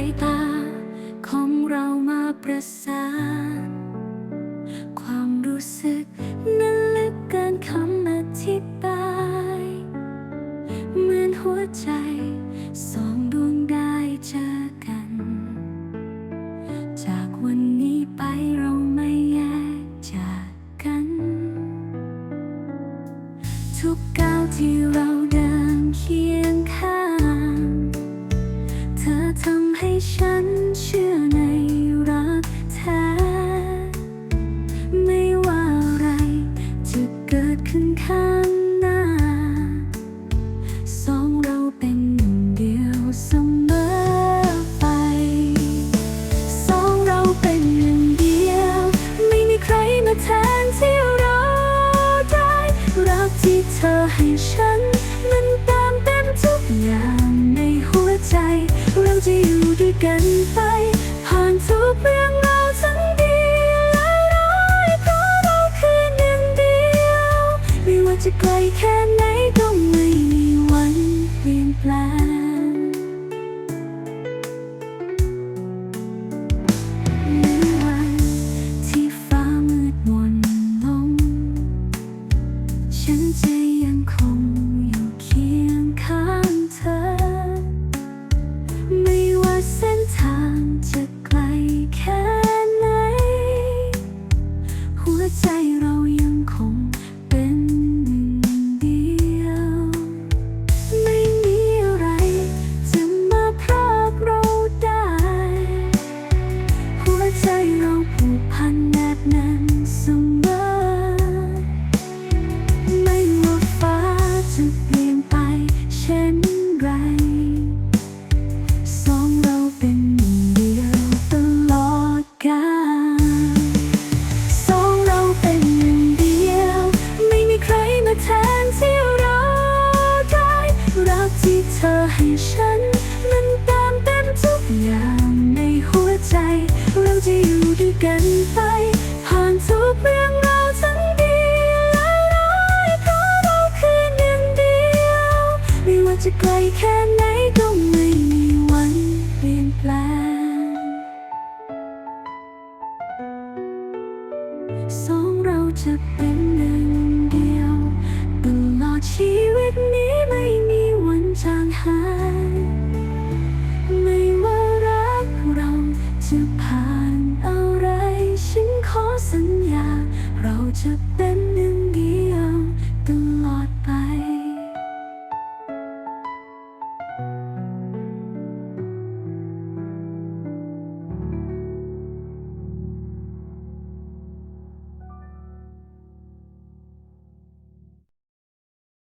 ายตา ของเรามาประสาน ความรู้สึกนั้นลึกเกินคำอธิบาย เหมือนหัวใจ สองดวงได้เจอกัน จากวันนี้ไปเราไม่แยกจากกัน ทุก ธอให้ฉัน มันติมเต็มทุกอย่างในหัวใจ เราจะอยู่ด้วยกันไป ผ่านทุกเรื่องราวทั้งดีและร้ายเพราะเราคือหนึ่งเดียว ไม่ว่าจะไกลแค่ไหนก็ไม่มีวันเปลี่ยนแปลงที่ฟ้ามืดมนลงฉันจะ ยังคงอยู่เคียงข้างเธอ ไม่ว่าเส้นทางจะไกลแค่ไหน หัวใจเรายังคงเป็นหนึ่งเดียว ไม่มีอะไรจะมาพรากเราได้ หัวใจเราผูกพัน อย่างในหัวใจ เราจะอยู่ด้วยกันไป ผ่านทุกเรื่องราวทั้งดีและร้ายเพราะเราคือหนึ่งเดียว ไม่ว่าจะไกลแค่ไหนก็ไม่มีวันเปลี่ยนแปลงสองเราจะเป็นหนึ่ง to then.